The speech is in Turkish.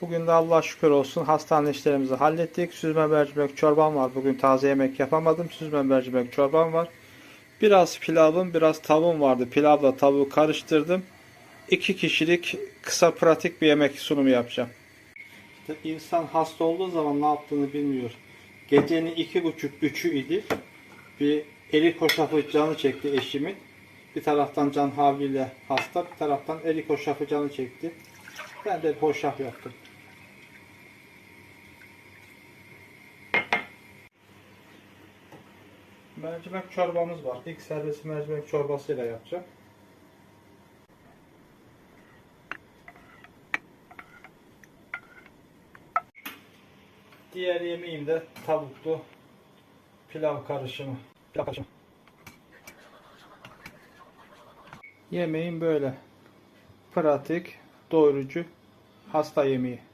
Bugün de Allah şükür olsun hastane işlerimizi hallettik. Süzme mercimek çorbam var. Bugün taze yemek yapamadım. Süzme mercimek çorbam var. Biraz pilavım, biraz tavuğum vardı. Pilavla tavuğu karıştırdım. İki kişilik kısa pratik bir yemek sunumu yapacağım. İşte insan hasta olduğu zaman ne yaptığını bilmiyor. Gecenin iki buçuk, üçü idi. Bir erik hoşafı canı çekti eşimin. Bir taraftan can havliyle hasta, bir taraftan erik hoşafı canı çekti. Ben de hoşaf yaptım. Mercimek çorbamız var. İlk servisi mercimek çorbasıyla yapacağım. Diğer yemeğim de tavuklu pilav karışımı. Pilav karışımı. Yemeğim böyle. Pratik, doyurucu, hasta yemeği.